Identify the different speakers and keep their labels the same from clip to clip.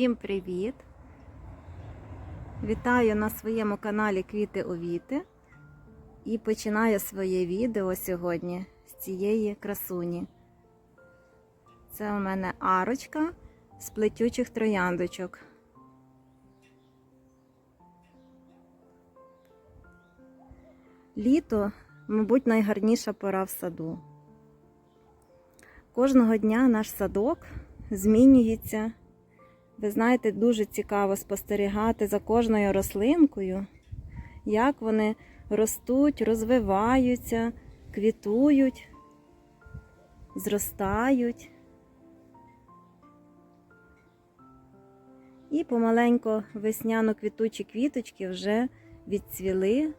Speaker 1: Всім привіт! Вітаю на своєму каналі Квіти Овіти і починаю своє відео сьогодні з цієї красуні. Це у мене арочка з плетючих трояндочок. Літо, мабуть, найгарніша пора в саду. Кожного дня наш садок змінюється. Ви знаєте, дуже цікаво спостерігати за кожною рослинкою, як вони ростуть, розвиваються, квітують, зростають. І помаленько весняно квітучі квіточки вже відцвіли,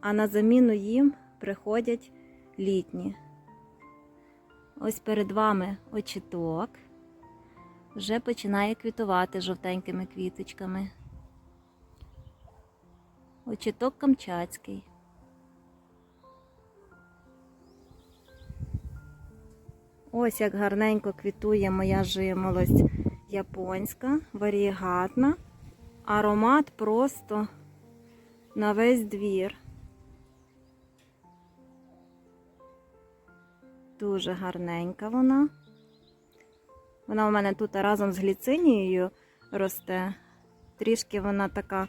Speaker 1: а на заміну їм приходять літні. Ось перед вами очіток. Вже починає квітувати жовтенькими квіточками. Очіток камчатський. Ось як гарненько квітує моя жимолость японська, варієгатна. Аромат просто на весь двір. Дуже гарненька вона. Вона у мене тут разом з гліцинією росте. Трішки вона така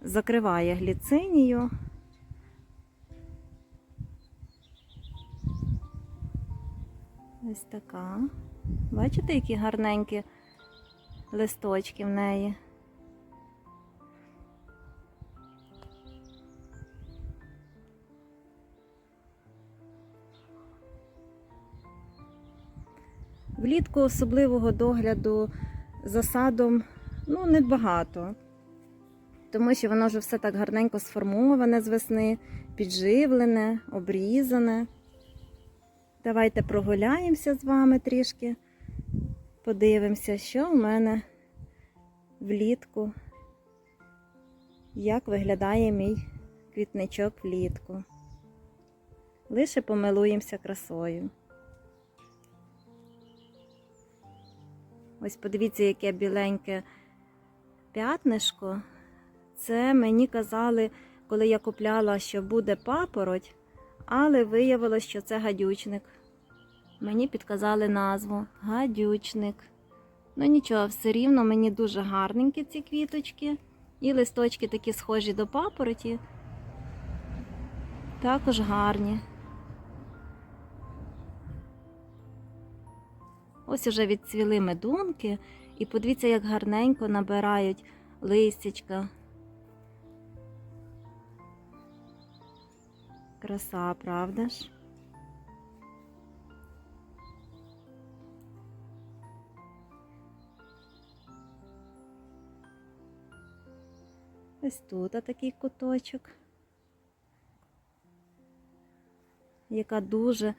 Speaker 1: закриває гліцинію. Ось така. Бачите, які гарненькі листочки в неї. Влітку особливого догляду за садом ну, небагато, тому що воно вже все так гарненько сформоване з весни, підживлене, обрізане. Давайте прогуляємося з вами трішки, подивимося, що в мене влітку, як виглядає мій квітничок влітку. Лише помилуємося красою. Ось подивіться, яке біленьке п'ятнишко. Це мені казали, коли я купляла, що буде папороть, але виявилось, що це гадючник. Мені підказали назву гадючник. Ну нічого, все рівно мені дуже гарненькі ці квіточки. І листочки такі схожі до папороті. Також гарні. Ось уже відцвіли медунки, і подивіться, як гарненько набирають листячка. Краса, правда ж? Ось тут такий куточок, яка дуже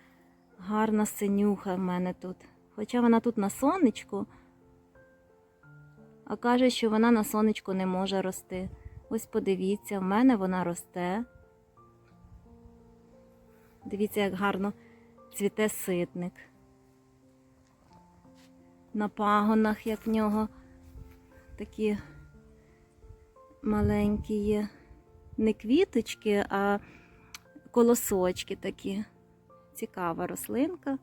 Speaker 1: гарна синюха в мене тут. Хоча вона тут на сонечку, а каже, що вона на сонечку не може рости. Ось подивіться, в мене вона росте. Дивіться, як гарно цвіте ситник. На пагонах, як в нього такі маленькі є. Не квіточки, а колосочки такі. Цікава рослинка,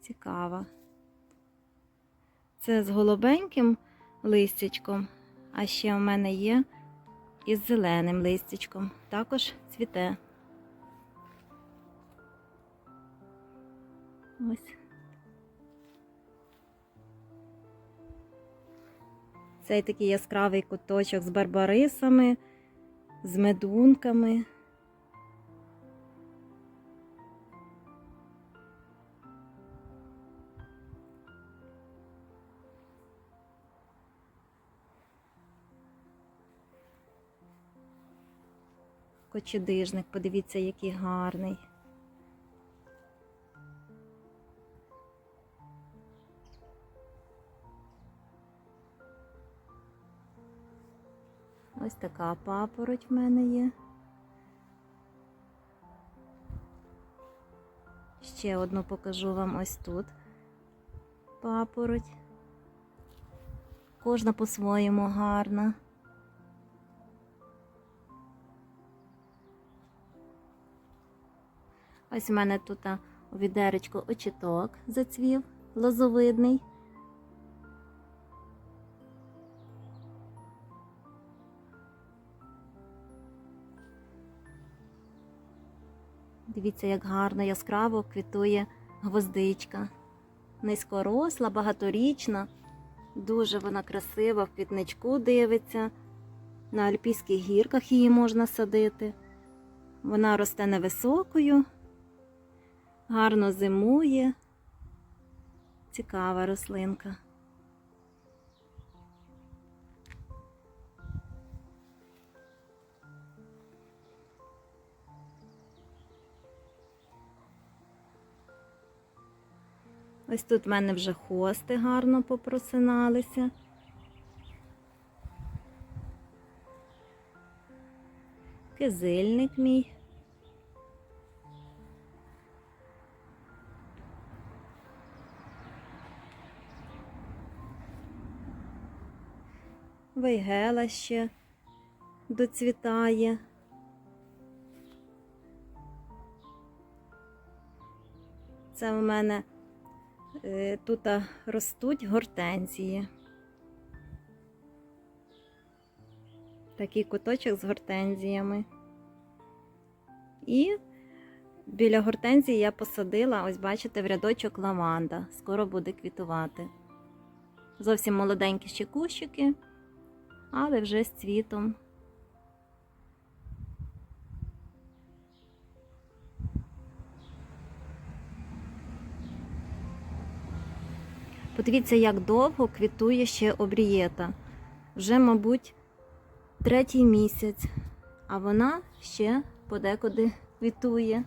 Speaker 1: цікава. Це з голубеньким листячком, а ще у мене є із зеленим листячком. Також цвіте. Ось. Цей такий яскравий куточок з барбарисами, з медунками. Кочедижник, подивіться, який гарний. Ось така папороть в мене є. Ще одну покажу вам ось тут папороть. кожна по-своєму гарна. Ось у мене тут у відеречку очіток зацвів, лозовидний. Дивіться, як гарно яскраво квітує гвоздичка. Низькоросла, багаторічна, дуже вона красива, в квітничку дивиться. На альпійських гірках її можна садити. Вона росте невисокою, гарно зимує. Цікава рослинка. Ось тут в мене вже хости гарно попросиналися. Кизильник мій. Вейгела ще доцвітає. Це в мене е, тут ростуть гортензії. Такий куточок з гортензіями. І біля гортензії я посадила, ось бачите, в рядочок лаванда. Скоро буде квітувати. Зовсім молоденькі ще кущики, але вже з цвітом. Подивіться, як довго квітує ще обрієта. Вже, мабуть, третій місяць, а вона ще подекуди квітує.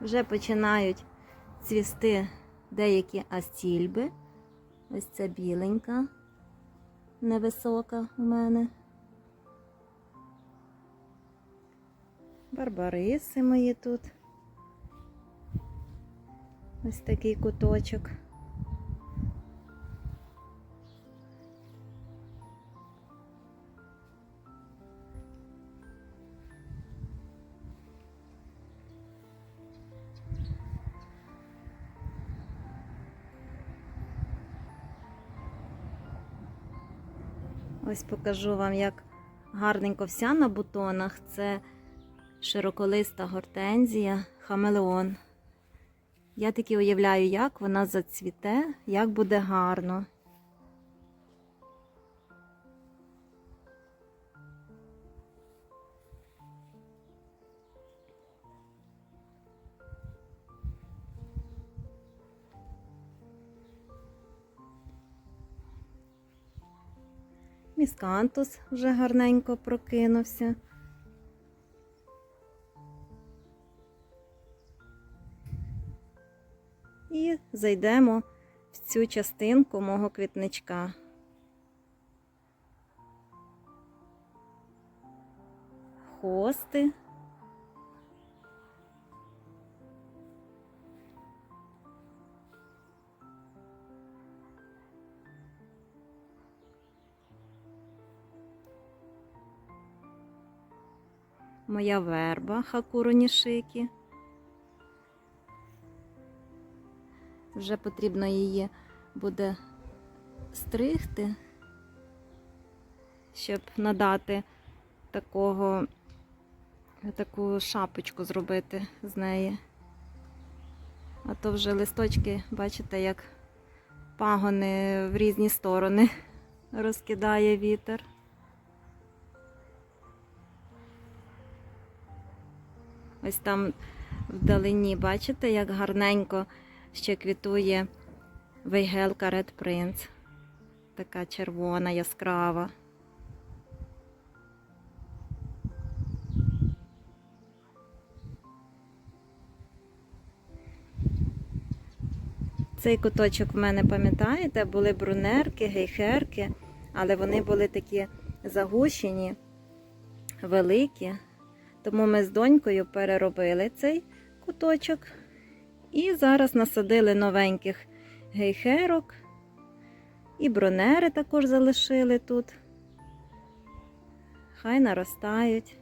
Speaker 1: Вже починають цвісти деякі астільби. Ось ця біленька, невисока у мене. Барбариси мої тут. Ось такий куточок. Ось покажу вам, як гарненько вся на бутонах. Це широколиста гортензія, хамелеон. Я таки уявляю, як вона зацвіте, як буде гарно. Міскантус вже гарненько прокинувся. І зайдемо в цю частинку мого квітничка. Хости. Моя верба хакуру нішики. Вже потрібно її буде стригти, щоб надати такого, таку шапочку зробити з неї. А то вже листочки, бачите, як пагони в різні сторони розкидає вітер. Ось там вдалині, бачите, як гарненько ще квітує вейгелка Red Prince. Така червона, яскрава. Цей куточок в мене, пам'ятаєте, були брунерки, гейхерки, але вони були такі загущені, великі. Тому ми з донькою переробили цей куточок І зараз насадили новеньких гейхерок. І бронери також залишили тут. Хай наростають.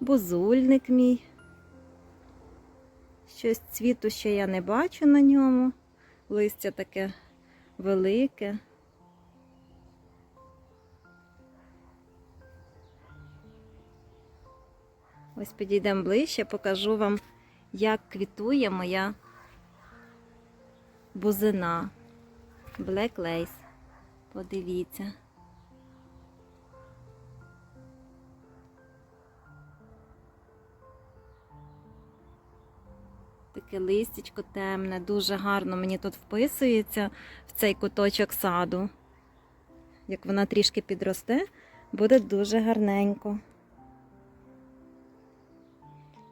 Speaker 1: Бузульник мій. Щось цвіту ще я не бачу на ньому. Листя таке велике. Ось підійдемо ближче, покажу вам, як квітує моя бузина. Black Lace. Подивіться. Таке листячко темне, дуже гарно мені тут вписується в цей куточок саду. Як вона трішки підросте, буде дуже гарненько.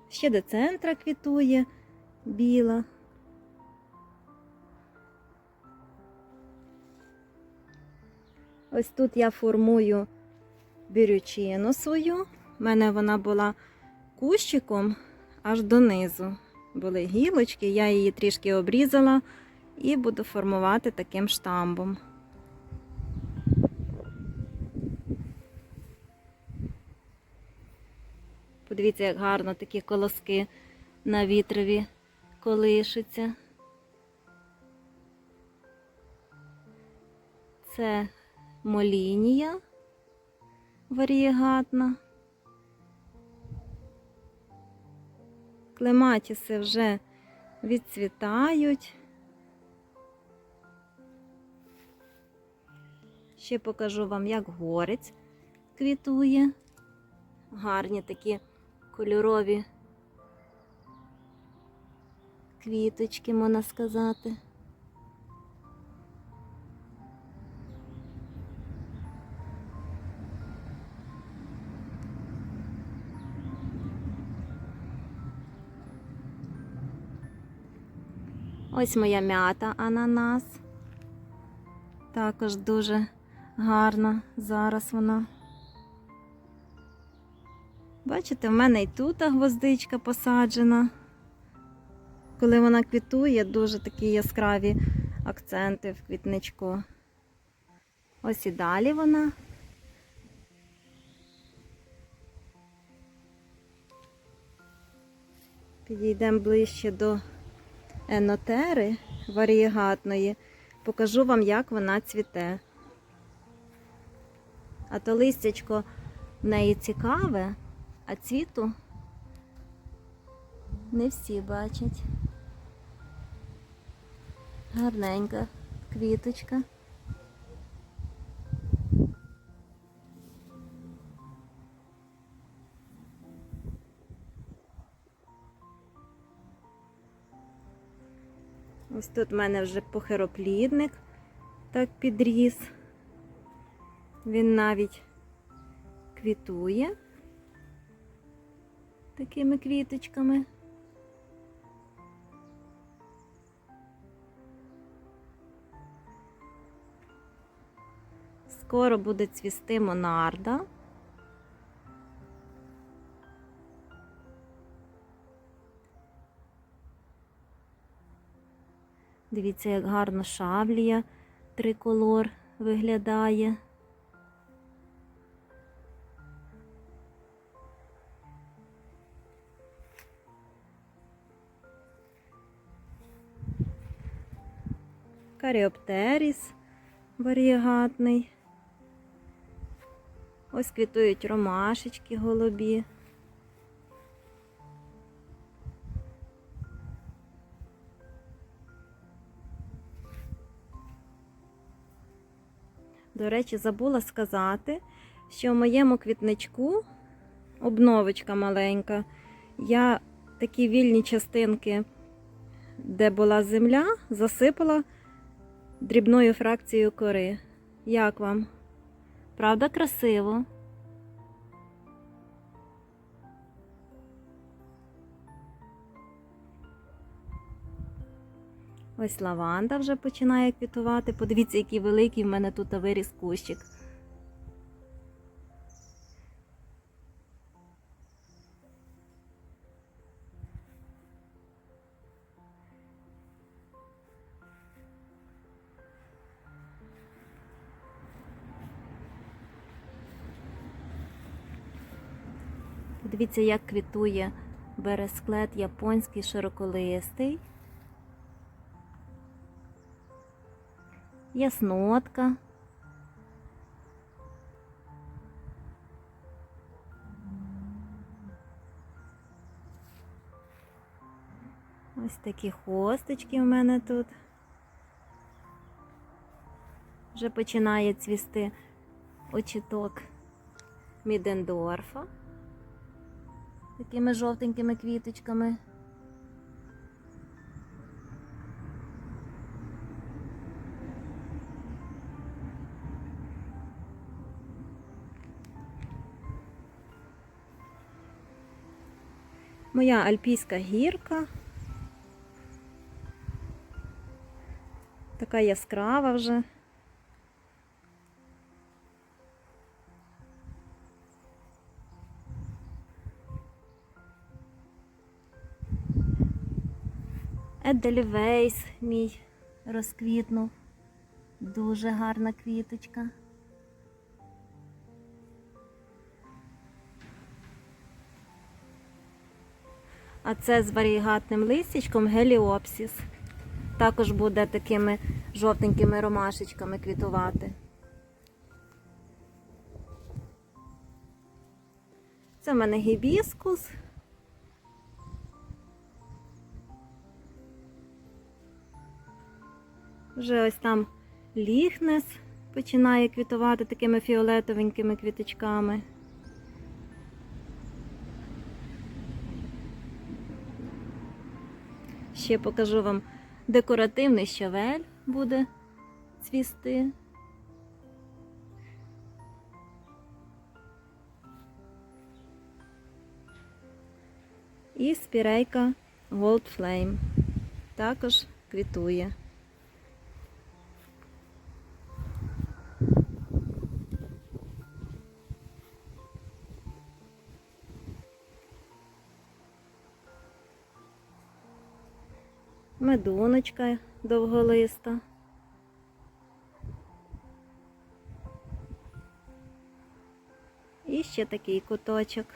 Speaker 1: Ще до центра квітує біла. Ось тут я формую бірючину свою. У мене вона була кущиком аж донизу. Були гілочки, я її трішки обрізала і буду формувати таким штамбом. Подивіться, як гарно такі колоски на вітрові колишуться. Це молінія варієгатна. Клематіси вже відцвітають. Ще покажу вам, як горець квітує. Гарні такі кольорові квіточки, можна сказати. Ось моя м'ята ананас. Також дуже гарна зараз вона. Бачите, в мене і тут гвоздичка посаджена. Коли вона квітує, дуже такі яскраві акценти в квітничку. Ось і далі вона. Підійдемо ближче до енотери варієгатної. Покажу вам, як вона цвіте. А то листячко в неї цікаве, а цвіту не всі бачать. Гарненька квіточка. Ось тут в мене вже похироплідник так підріс. Він навіть квітує такими квіточками. Скоро буде цвісти монарда. Дивіться, як гарно шавлія триколор виглядає. Каріоптеріс варієгатний. Ось квітують ромашечки голубі. До речі, забула сказати, що в моєму квітничку обновочка маленька. Я такі вільні частинки, де була земля, засипала дрібною фракцією кори. Як вам? Правда, красиво? Ось лаванда вже починає квітувати. Подивіться, який великий в мене тут виріс кущик. Дивіться, як квітує бересклет японський широколистий. Яснотка. Ось такі хосточки в мене тут. Вже починає цвісти очіток Мідендорфа. Такими жовтенькими квіточками. Моя альпійська гірка. Така яскрава вже. Еделівейс мій розквітнув. Дуже гарна квіточка. А це з варігатним листячком геліопсіс. Також буде такими жовтенькими ромашечками квітувати. Це в мене гібіскус. Вже ось там ліхнес починає квітувати такими фіолетовенькими квіточками. Ще покажу вам декоративний щавель буде цвісти. І спірейка Gold Flame також квітує. Медуночка довголиста. І ще такий куточок.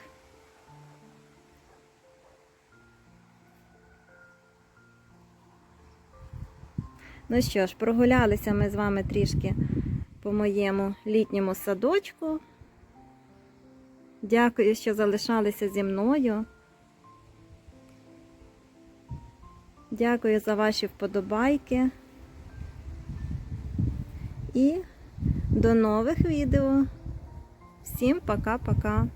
Speaker 1: Ну що ж, прогулялися ми з вами трішки по моєму літньому садочку. Дякую, що залишалися зі мною. Дякую за ваші вподобайки. І до нових відео. Всім пока-пока.